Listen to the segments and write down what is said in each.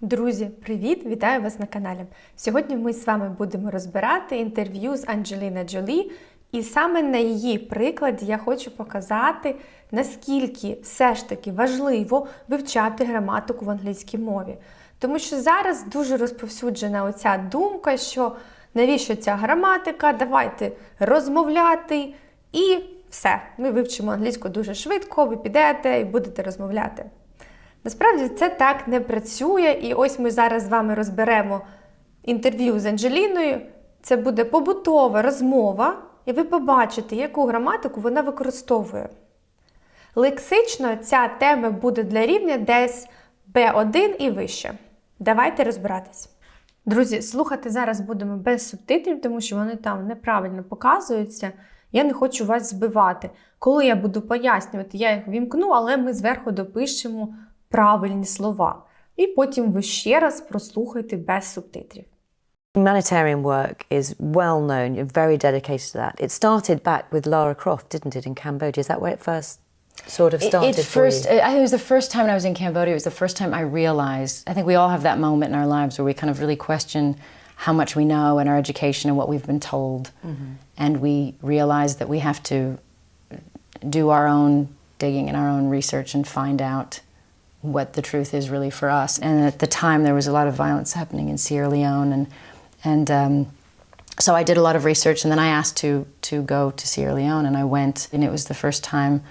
Друзі, привіт! Вітаю вас на каналі. Сьогодні ми з вами будемо розбирати інтерв'ю з Анджеліна Джолі, і саме на її прикладі я хочу показати, наскільки все ж таки важливо вивчати граматику в англійській мові. Тому що зараз дуже розповсюджена оця думка, що навіщо ця граматика, давайте розмовляти і все. Ми вивчимо англійську дуже швидко, ви підете і будете розмовляти. Насправді це так не працює, і ось ми зараз з вами розберемо інтерв'ю з Анджеліною. Це буде побутова розмова, і ви побачите, яку граматику вона використовує. Лексично ця тема буде для рівня десь B1 і вище. Давайте розбиратись. Друзі, слухати зараз будемо без субтитрів, тому що вони там неправильно показуються. Я не хочу вас збивати. Коли я буду пояснювати, я їх вімкну, але ми зверху допишемо правильні слова. І потім ви ще раз прослухайте без субтитрів. Humanitarian work is well known. You're very dedicated to that. It started back with Lara Croft, didn't it, in Cambodia? Is that where it first sort of It- started It, for first, you? I think it was the first time when I was in Cambodia. It was the first time I realized. I think we all have that moment in our lives where we kind of really question how much we know and our education and what we've been told, and we realize that we have to do our own digging and our own research and find out what the truth is really for us. And at the time, there was a lot of violence happening in Sierra Leone, and and um, so I did a lot of research, and then I asked to to go to Sierra Leone, and I went, and it was the first time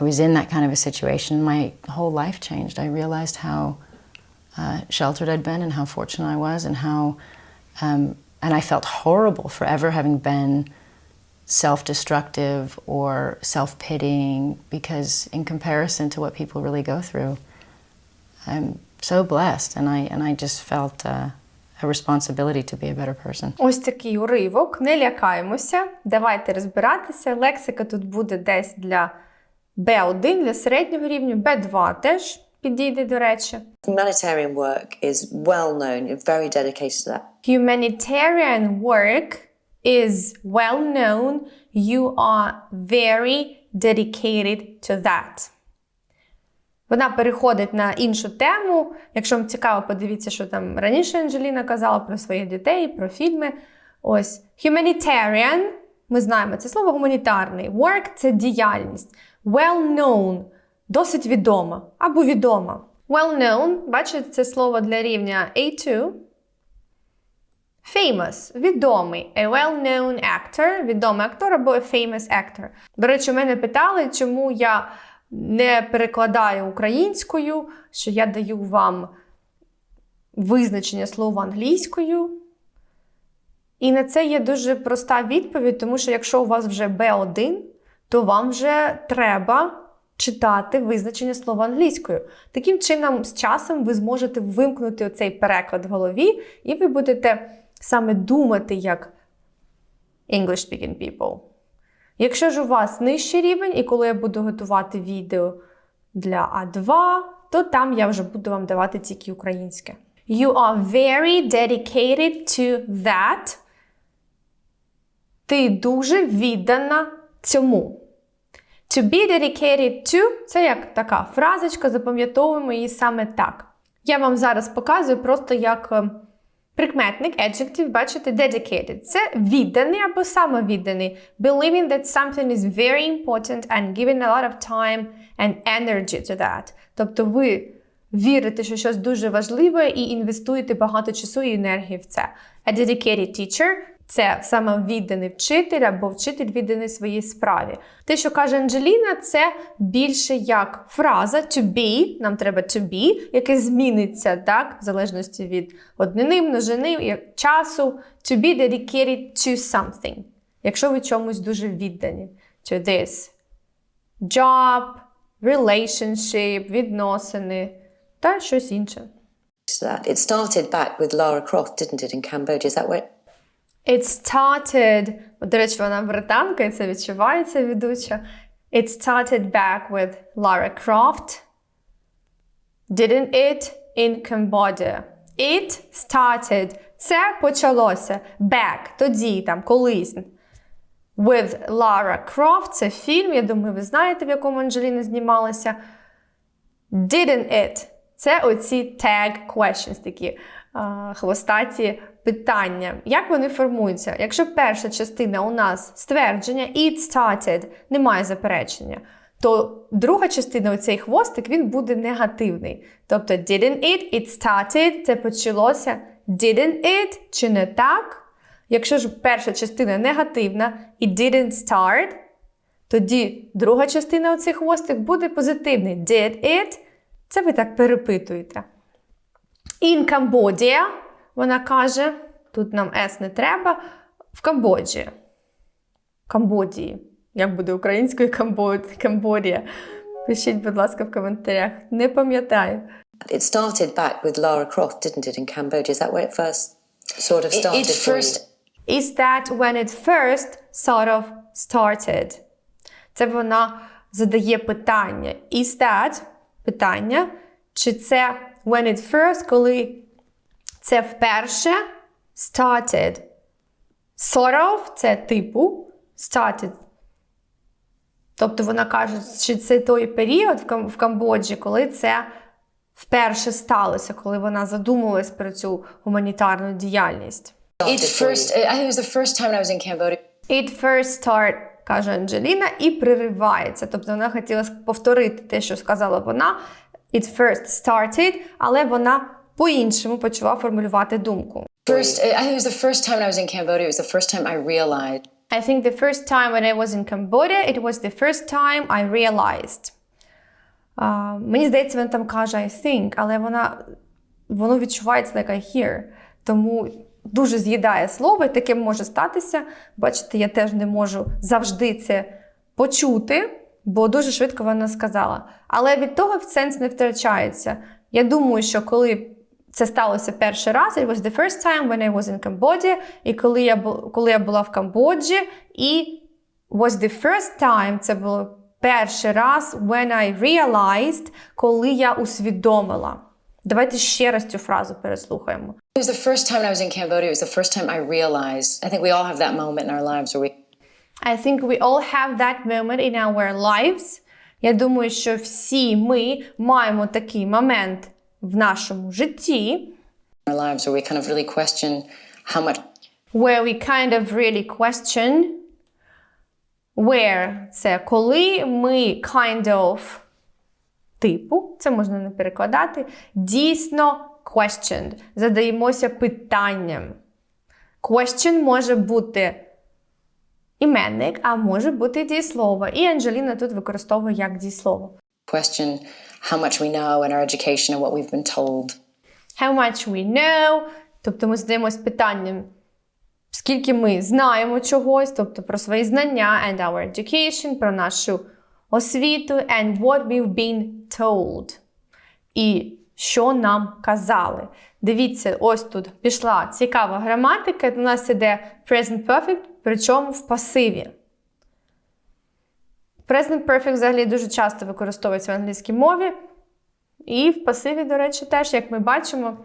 I was in that kind of a situation. My whole life changed. I realized how uh, sheltered I'd been, and how fortunate I was, and how, um, and I felt horrible for ever having been self-destructive or self-pitying, because in comparison to what people really go through, I'm so blessed, and I and I just felt uh, a responsibility to be a better person. Ось такий уривок. Не лякаємося. Давайте розбиратися. Лексика тут буде десь для B1, для середнього рівня, B2 теж підійде, до речі. Humanitarian work is well known. You're very dedicated to that. Humanitarian work is well known. You are very dedicated to that. Вона переходить на іншу тему. Якщо вам цікаво, подивіться, що там раніше Анджеліна казала про своїх дітей, про фільми. Ось humanitarian, ми знаємо це слово гуманітарний. Work це діяльність. Well known досить відома або відома. Well known, бачите, це слово для рівня A2. Famous відомий. A well-known actor, відомий актор або a famous actor. До речі, мене питали, чому я не перекладаю українською, що я даю вам визначення слова англійською. І на це є дуже проста відповідь, тому що якщо у вас вже B1, то вам вже треба читати визначення слова англійською. Таким чином, з часом ви зможете вимкнути оцей переклад в голові, і ви будете саме думати як English-speaking people. Якщо ж у вас нижчий рівень, і коли я буду готувати відео для А2, то там я вже буду вам давати тільки українське. You are very dedicated to that. Ти дуже віддана цьому. To be dedicated to це як така фразочка, запам'ятовуємо її саме так. Я вам зараз показую просто як е, прикметник, adjective, бачите, dedicated. Це відданий або самовідданий. Believing that something is very important and giving a lot of time and energy to that. Тобто ви вірите, що щось дуже важливе і інвестуєте багато часу і енергії в це. A dedicated teacher це самовідданий вчитель або вчитель відданий своїй справі. Те, що каже Анджеліна, це більше як фраза to be, нам треба to be, яке зміниться, так, в залежності від однини, множини, як часу, to be dedicated to something. Якщо ви чомусь дуже віддані. To this job, relationship, відносини та щось інше. It started back with Lara Croft, didn't it, in Cambodia? Is that where? Started, до речі, вона британка, і це відчувається ведуча. It started back with Lara Croft. Didn't it in Cambodia? It started. Це почалося. Back. Тоді, там, колись. With Lara Croft. Це фільм, я думаю, ви знаєте, в якому Анджеліна знімалася. Didn't it? це оці tag questions, такі хвостаті питання. Як вони формуються? Якщо перша частина у нас ствердження it started, немає заперечення, то друга частина, оцей хвостик, він буде негативний. Тобто didn't it, it started, це почалося didn't it, чи не так? Якщо ж перша частина негативна і didn't start, тоді друга частина оцих хвостик буде позитивний. Did it? Це ви так перепитуєте. In Cambodia, вона каже, тут нам S не треба, в Камбоджі. Камбодії. Як буде українською Камбод... Камбодія? Пишіть, будь ласка, в коментарях. Не пам'ятаю. It started back with Lara Croft, didn't it, in Cambodia? Is that where it first sort of started it for first- you? Is that when it first sort of started? Це вона задає питання. Is that питання? Чи це when it first, коли це вперше started? Sort of це типу started. Тобто вона каже, що це той період в Камбоджі, коли це вперше сталося, коли вона задумалась про цю гуманітарну діяльність. It Started first, I think it was the first time I was in Cambodia. It first start, каже Анджеліна, і приривається. Тобто вона хотіла повторити те, що сказала вона. It first started, але вона по-іншому почала формулювати думку. First, I think it was the first time when I was in Cambodia. It was the first time I realized I think the first time when I was in Cambodia, it was the first time I realized. А, мені здається, він там каже I think, але вона, воно відчувається like I hear. Тому дуже з'їдає слово, і таке може статися. Бачите, я теж не можу завжди це почути, бо дуже швидко вона сказала. Але від того в сенс не втрачається. Я думаю, що коли це сталося перший раз, it was the first time when I was in Cambodia, і коли я, коли я була в Камбоджі, і was the first time, це було перший раз when I realized, коли я усвідомила. Давайте ще раз цю фразу переслухаємо. it was the first time I was in Cambodia. It was the first time I realized. I think we all have that moment in our lives where we I think we all have that moment in our lives. Я думаю, що всі ми маємо такий момент в нашому житті, where we kind of really question where це коли ми kind of типу, це можна не перекладати, дійсно questioned, задаємося питанням. Question може бути іменник, а може бути дієслово. І Анджеліна тут використовує як дієслово. question how much we know in our education and what we've been told. How much we know, тобто ми задаємось питанням, скільки ми знаємо чогось, тобто про свої знання and our education, про нашу освіту, and what we've been told. І що нам казали. Дивіться, ось тут пішла цікава граматика. У нас іде present perfect, причому в пасиві. Present perfect взагалі дуже часто використовується в англійській мові. І в пасиві, до речі, теж, як ми бачимо,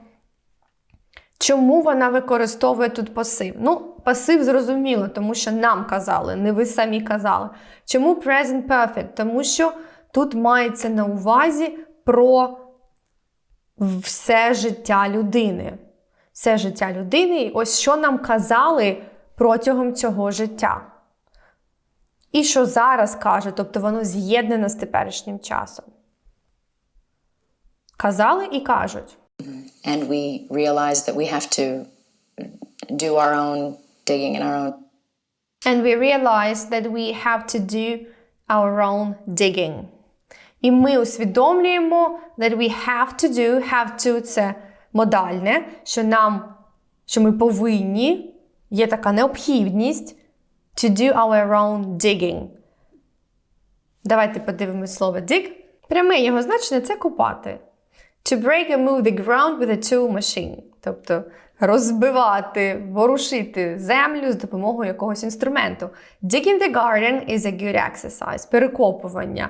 чому вона використовує тут пасив? Ну, пасив зрозуміло, тому що нам казали, не ви самі казали. Чому present perfect? Тому що тут мається на увазі про все життя людини. Все життя людини, і ось що нам казали протягом цього життя. І що зараз каже, тобто воно з'єднане з теперішнім часом. Казали і кажуть. And we realize that we have to do our own digging and our own And we realize that we have to do our own digging. І ми усвідомлюємо that we have to do, have to це модальне, що нам, що ми повинні, є така необхідність to do our own digging. Давайте подивимось слово dig. Пряме його значення це копати. To break and move the ground with a tool machine. Тобто розбивати, ворушити землю з допомогою якогось інструменту. Digging the garden is a good exercise. Перекопування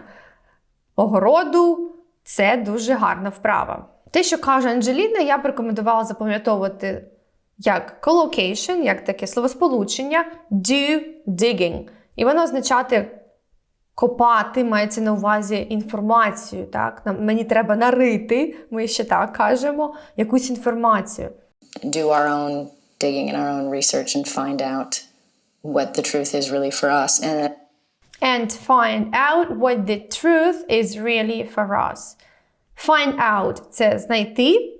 огороду це дуже гарна вправа. Те, що каже Анджеліна, я б рекомендувала запам'ятовувати як collocation, як таке словосполучення do digging. І воно означати копати, мається на увазі інформацію. Так? Нам, мені треба нарити, ми ще так кажемо, якусь інформацію. do our own digging and our own research and find out what the truth is really for us. And And find out what the truth is really for us. Find out – це знайти.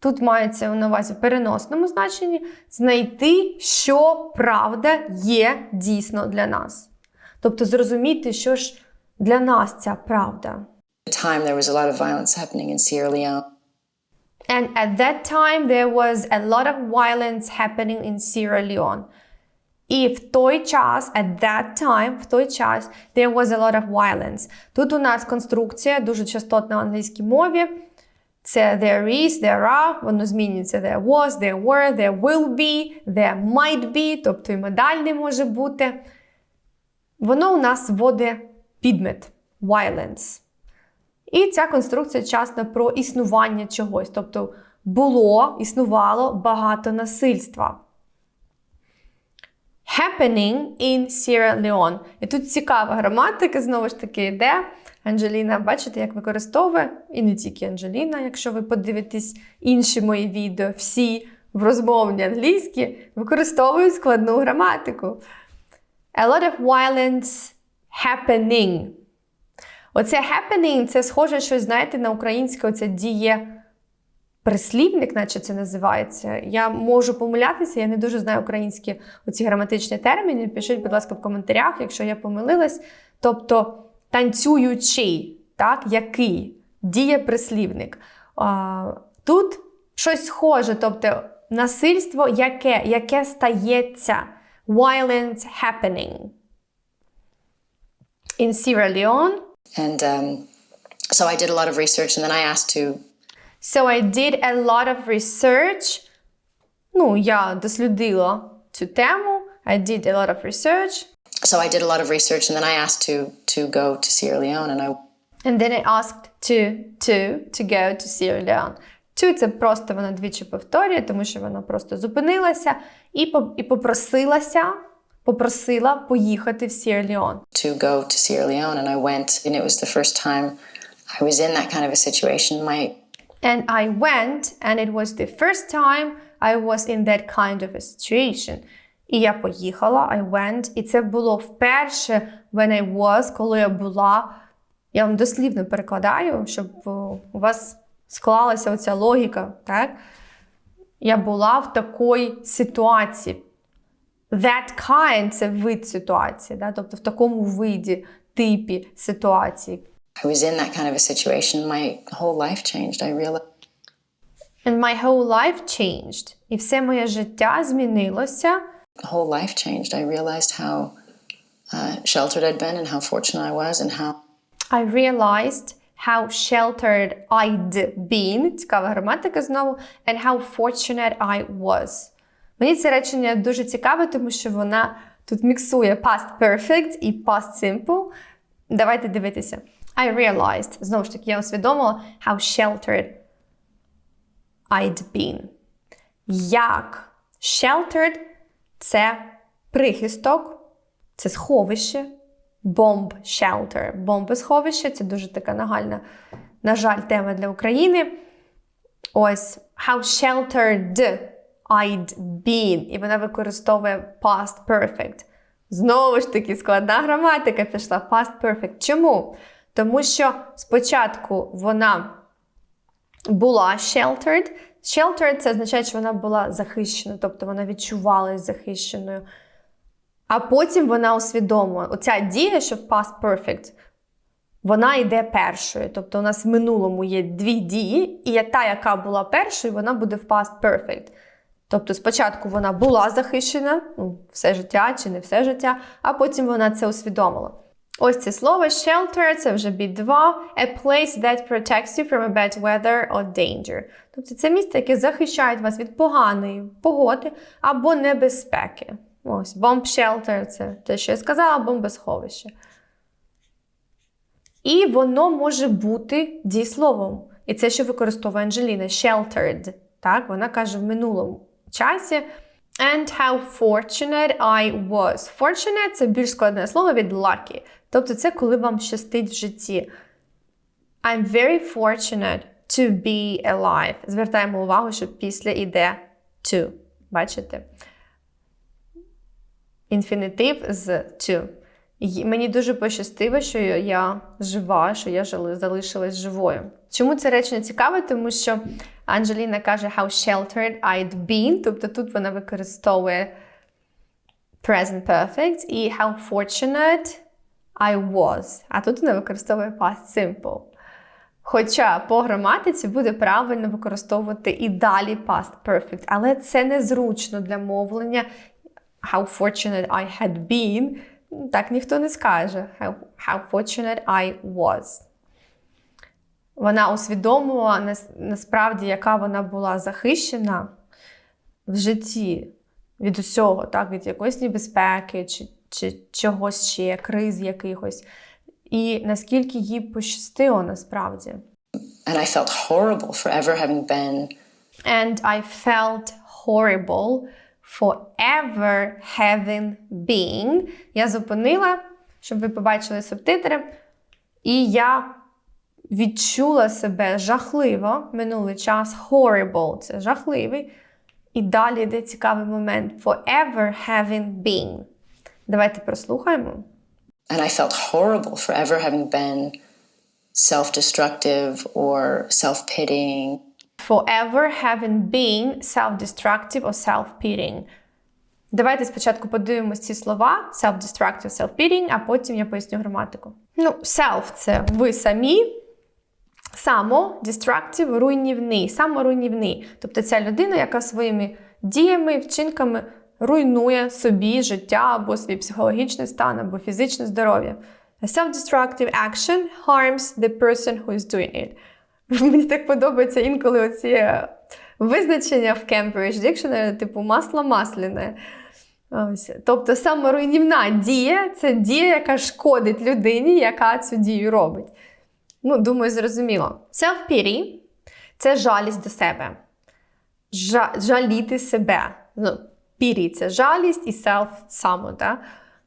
Тут мається на увазі в переносному значенні знайти, що правда є дійсно для нас. Тобто зрозуміти, що ж для нас ця правда. time, there was a lot of violence happening in Sierra Leone. And at that time there was a lot of violence happening in Sierra Leone. І в той час, at that time, в той час, there was a lot of violence. Тут у нас конструкція дуже частотна в англійській мові. Це there is, there are, воно змінюється there was, there were, there will be, there might be, тобто і медальний може бути. Воно у нас вводить підмет violence. І ця конструкція часто про існування чогось. Тобто було, існувало багато насильства. Happening in Sierra Leone. І тут цікава граматика, знову ж таки, йде. Анджеліна, бачите, як використовує, і не тільки Анджеліна, якщо ви подивитесь інші мої відео, всі в розмовній англійській використовують складну граматику. A lot of violence happening. Оце happening це схоже щось, знаєте, на українське оце діє прислівник, наче це називається. Я можу помилятися, я не дуже знаю українські оці граматичні терміни. Пишіть, будь ласка, в коментарях, якщо я помилилась. Тобто танцюючий, так, який діє прислівник. Тут щось схоже, тобто насильство яке, яке стається. Violence happening. In Sierra Leone, And um, so I did a lot of research, and then I asked to So I did a lot of research. Ну, я дослідила цю тему. I did a lot of research. so I did a lot of research, and then I asked to to go to Sierra Leone, and I And then I asked to, to, to go to Sierra Leone. To – це просто вона двічі повторює, тому що вона просто зупинилася і, по- і попросилася, попросила поїхати в Sierra Leone. to go to Sierra Leone, and I went, and it was the first time I was in that kind of a situation. My And I went, and it was the first time I was in that kind of a situation. І я поїхала, I went, і це було вперше when I was, коли я була. Я вам дослівно перекладаю, щоб у вас склалася оця логіка, так? Я була в такій ситуації. That kind – це вид ситуації, да? тобто в такому виді, типі ситуації. I was in that kind of a situation. My whole life changed. I realized And my whole life changed. І все моє життя змінилося. the whole life changed. I realized how uh, sheltered I'd been and how fortunate I was, and how I realized how sheltered I'd been. Цікава граматика знову. And how fortunate I was. Мені це речення дуже цікаве, тому що вона тут міксує past perfect і past simple. Давайте дивитися. I realized, знову ж таки, я усвідомила how sheltered I'd been. Як sheltered – це прихисток, це сховище. Bomb shelter. Бомбосховище це дуже така нагальна, на жаль, тема для України. Ось how sheltered I'd been. І вона використовує past perfect. Знову ж таки, складна граматика пішла past perfect. Чому? Тому що спочатку вона була sheltered. Sheltered – це означає, що вона була захищена, тобто вона відчувалась захищеною. А потім вона усвідомила, оця дія, що в past perfect, вона йде першою. Тобто у нас в минулому є дві дії, і та, яка була першою, вона буде в past perfect. Тобто спочатку вона була захищена ну, все життя чи не все життя, а потім вона це усвідомила. Ось це слово shelter, це вже бід 2. A place that protects you from a bad weather or danger. Тобто це місце, яке захищає вас від поганої погоди або небезпеки. Ось bomb shelter – це те, що я сказала, бомбосховище. І воно може бути дієсловом. І це, що використовує Анджеліна, sheltered. Так, вона каже в минулому часі. And how fortunate I was. Fortunate – це більш складне слово від lucky. Тобто, це коли вам щастить в житті. I'm very fortunate to be alive. Звертаємо увагу, що після іде to. Бачите? Інфінітив з to. Мені дуже пощастило, що я жива, що я жили- залишилась живою. Чому це речення цікаве? Тому що Анджеліна каже how sheltered I'd been, тобто тут вона використовує present perfect і how fortunate I was. А тут вона використовує past simple. Хоча по граматиці буде правильно використовувати і далі past perfect, але це незручно для мовлення. How fortunate I had been. Так ніхто не скаже. How, how fortunate I was. Вона усвідомила насправді, яка вона була захищена в житті від усього, так, від якоїсь небезпеки чи, чи чогось ще, криз якихось. І наскільки їй пощастило насправді. And I felt horrible for ever having been And I felt horrible for ever having been. Я зупинила, щоб ви побачили субтитри. І я відчула себе жахливо минулий час. Horrible це жахливий. І далі йде цікавий момент. Forever having been. Давайте прослухаємо. And I felt horrible for ever having been or. Forever having self-destructive or self-pitying. Давайте спочатку подивимось ці слова: self-destructive, self-pitying, а потім я поясню граматику. Ну, self це ви самі. Само destructive – руйнівний, саморуйнівний. Тобто ця людина, яка своїми діями, вчинками руйнує собі життя або свій психологічний стан, або фізичне здоров'я. A self-destructive action harms the person who is doing it. Мені так подобається інколи оці е, визначення в Cambridge Dictionary, типу масло масляне. Ось. Тобто саморуйнівна дія це дія, яка шкодить людині, яка цю дію робить. Ну, думаю, зрозуміло. Self-pity – це жалість до себе. Жа- жаліти себе. Ну, це жалість і self – само. Да?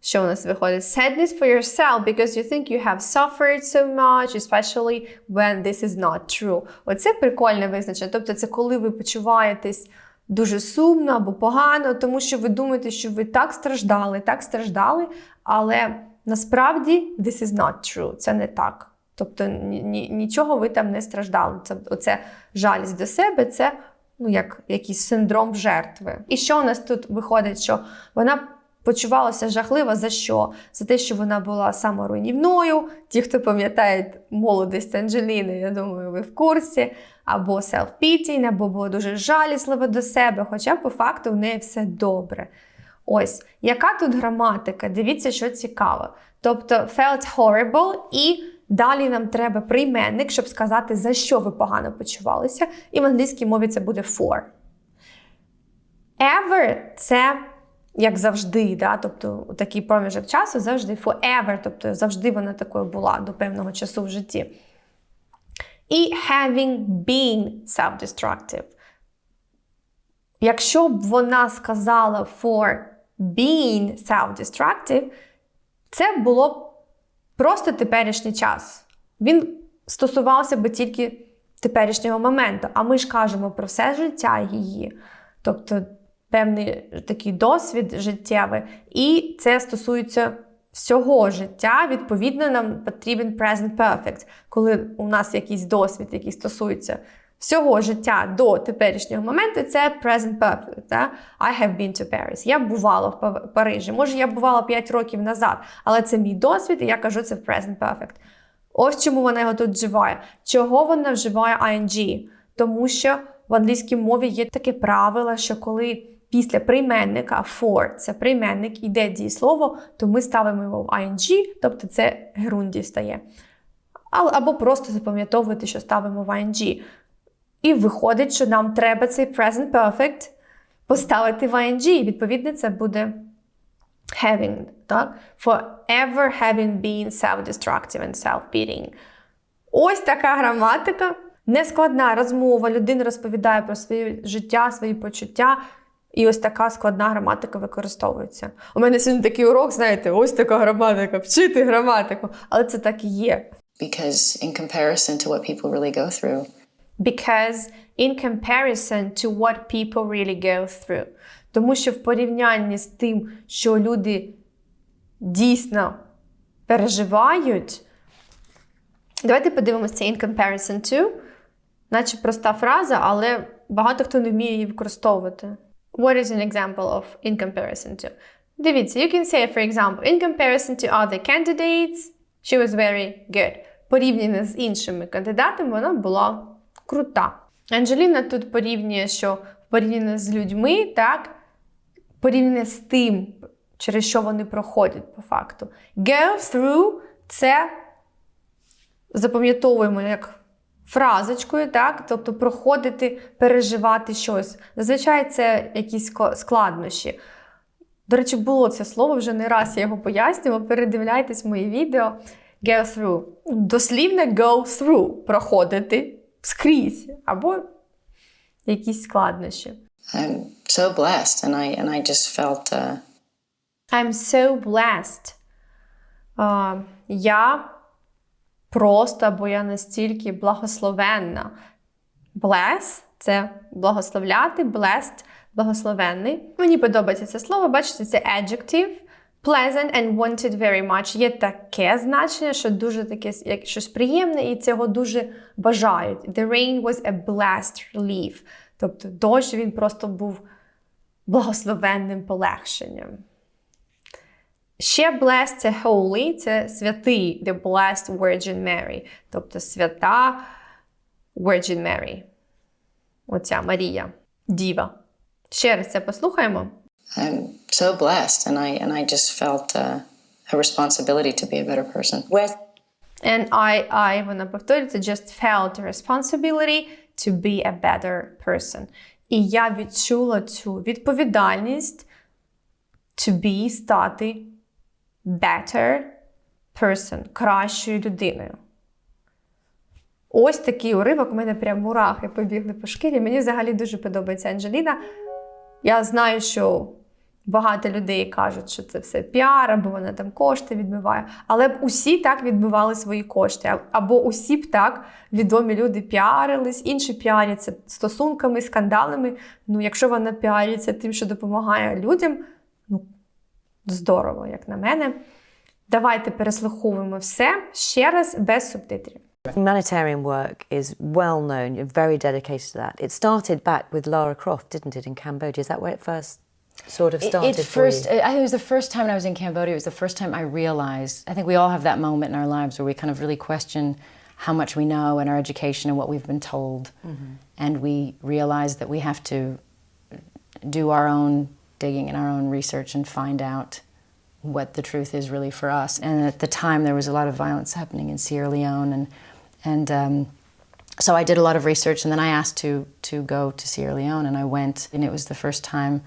Що у нас виходить? Sadness for yourself because you think you have suffered so much, especially when this is not true. Оце прикольне визначення. Тобто, це коли ви почуваєтесь дуже сумно або погано, тому що ви думаєте, що ви так страждали, так страждали, але насправді this is not true. Це не так. Тобто ні, ні- нічого ви там не страждали. Це оце жалість до себе, це ну, як якийсь синдром жертви. І що у нас тут виходить? Що вона почувалася жахливо за що? За те, що вона була саморуйнівною. Ті, хто пам'ятає молодість Анджеліни, я думаю, ви в курсі, або self-pitying, або було дуже жалісливо до себе, хоча по факту в неї все добре. Ось, яка тут граматика? Дивіться, що цікаво. Тобто felt horrible і далі нам треба прийменник, щоб сказати, за що ви погано почувалися. І в англійській мові це буде for. Ever це як завжди, да? тобто такий проміжок часу завжди forever, тобто завжди вона такою була до певного часу в житті. І having been self-destructive. Якщо б вона сказала for being self-destructive, це було б просто теперішній час. Він стосувався би тільки теперішнього моменту. А ми ж кажемо про все життя її. Тобто певний такий досвід життєвий, і це стосується всього життя. Відповідно, нам потрібен present perfect, коли у нас якийсь досвід, який стосується всього життя до теперішнього моменту, це present perfect. Да? I have been to Paris. Я бувала в Парижі. Може, я бувала 5 років назад, але це мій досвід, і я кажу це в present perfect. Ось чому вона його тут вживає. Чого вона вживає ING? Тому що в англійській мові є таке правило, що коли після прийменника for це прийменник іде дієслово, то ми ставимо його в ING, тобто це герунді стає. Або просто запам'ятовувати, що ставимо в ING. І виходить, що нам треба цей present perfect поставити в ING. І відповідно це буде having, так? Forever having been self-destructive and self-pitying. Ось така граматика. Нескладна розмова. Людина розповідає про своє життя, свої почуття. І ось така складна граматика використовується. У мене сьогодні такий урок, знаєте, ось така граматика, вчити граматику. Але це так і є. because, in comparison to what people really go through, Because in comparison to what people really go through. Тому що в порівнянні з тим, що люди дійсно переживають. Давайте подивимося in comparison to. Наче проста фраза, але багато хто не вміє її використовувати. What is an example of in comparison to? Дивіться, you can say, for example, in comparison to other candidates, she was very good. Порівняно з іншими кандидатами, вона була крута. Анджеліна тут порівнює, що порівняно з людьми, так, порівняно з тим, через що вони проходять по факту. Go through це запам'ятовуємо як фразочкою, так? тобто проходити, переживати щось. Зазвичай це якісь складнощі. До речі, було це слово вже не раз я його пояснювала. Передивляйтесь мої відео. Go through. Дослівне go through проходити скрізь або якісь складнощі. I'm so blessed, and I and I just felt uh, I'm so blessed. А, я просто, бо я настільки благословенна. Bless – це благословляти, blessed – благословенний. Мені подобається це слово, бачите, це adjective. Pleasant and wanted very much. Є таке значення, що дуже таке як щось приємне, і цього дуже бажають. The rain was a blessed relief. Тобто дощ він просто був благословенним полегшенням. Ще blessed – це holy, це святий, the blessed Virgin Mary, тобто свята Virgin Mary. Оця Марія, діва. Ще раз це послухаємо. I'm so blessed, and I and I just felt uh, a responsibility to be a better person. Where's And I, I, вона повторюється, just felt a responsibility to be a better person. І я відчула цю відповідальність to be, стати better person, кращою людиною. Ось такий уривок, у мене прям мурахи побігли по шкірі. Мені взагалі дуже подобається Анджеліна. Я знаю, що багато людей кажуть, що це все піар, або вона там кошти відмиває. Але б усі так відмивали свої кошти. Або усі б так відомі люди піарились, інші піаряться стосунками, скандалами. Ну, якщо вона піариться тим, що допомагає людям, ну здорово, як на мене. Давайте переслуховуємо все ще раз без субтитрів. Humanitarian work is well known, you're very dedicated to that. It started back with Lara Croft, didn't it, in Cambodia? Is that where it first sort of started It for first, you? I think it was the first time I was in Cambodia. It was the first time I realized. I think we all have that moment in our lives where we kind of really question how much we know and our education and what we've been told, mm-hmm. and we realize that we have to do our own digging and our own research and find out what the truth is really for us. And at the time, there was a lot of violence happening in Sierra Leone, and and um, so I did a lot of research, and then I asked to to go to Sierra Leone, and I went, and it was the first time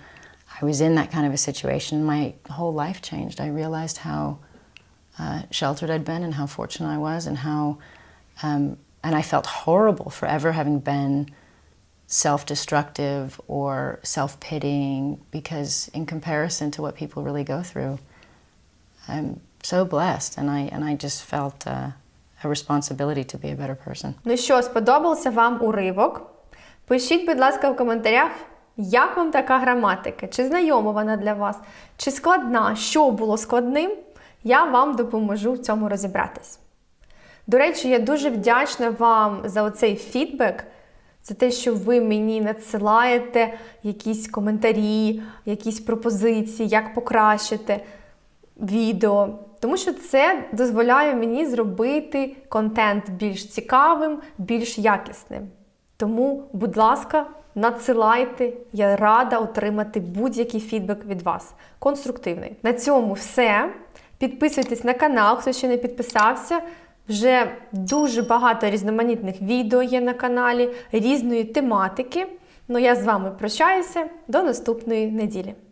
I was in that kind of a situation. My whole life changed. I realized how uh, sheltered I'd been, and how fortunate I was, and how, um, and I felt horrible for ever having been self-destructive or self-pitying, because in comparison to what people really go through, I'm so blessed, and I and I just felt uh, responsibility to be a better person. Ну що, сподобався вам уривок? Пишіть, будь ласка, в коментарях, як вам така граматика? Чи знайома вона для вас? Чи складна? Що було складним? Я вам допоможу в цьому розібратись. До речі, я дуже вдячна вам за оцей фідбек, за те, що ви мені надсилаєте якісь коментарі, якісь пропозиції, як покращити відео. Тому що це дозволяє мені зробити контент більш цікавим, більш якісним. Тому, будь ласка, надсилайте. Я рада отримати будь-який фідбек від вас. Конструктивний. На цьому все. Підписуйтесь на канал, хто ще не підписався. Вже дуже багато різноманітних відео є на каналі, різної тематики. Ну я з вами прощаюся до наступної неділі.